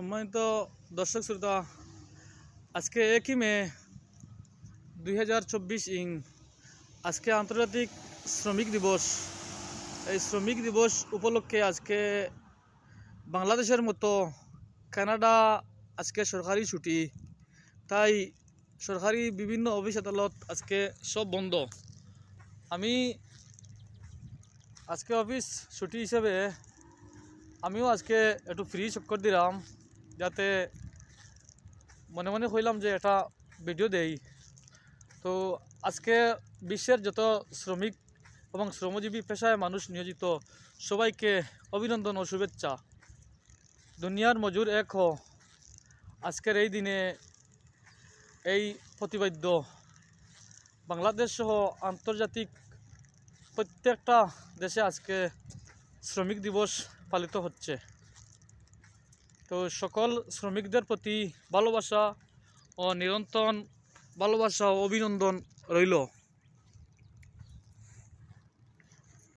সম্মানিত দর্শক শ্রোতা, আজকে একই মে দুই হাজার চব্বিশ ইং। আজকে আন্তর্জাতিক শ্রমিক দিবস। এই শ্রমিক দিবস উপলক্ষে আজকে বাংলাদেশের মতো কানাডা আজকে সরকারি ছুটি। তাই সরকারি বিভিন্ন অফিস আদালত আজকে সব বন্ধ। আমি আজকে অফিস ছুটি হিসেবে আমিও আজকে একটু ফ্রি চক্কর দিলাম। যাতে মনে মনে হইলাম যে এটা ভিডিও দেই। তো আজকে বিশ্বের যত শ্রমিক এবং শ্রমজীবী পেশায় মানুষ নিয়োজিত, সবাইকে অভিনন্দন ও শুভেচ্ছা। দুনিয়ার মজুর এক হ। আজকের এই দিনে এই প্রতিবাদ্য। বাংলাদেশ সহ আন্তর্জাতিক প্রত্যেকটা দেশে আজকে শ্রমিক দিবস পালিত হচ্ছে। তো সকল শ্রমিকদের প্রতি ভালোবাসা ও নিরন্তর ভালোবাসা ও অভিনন্দন রইল।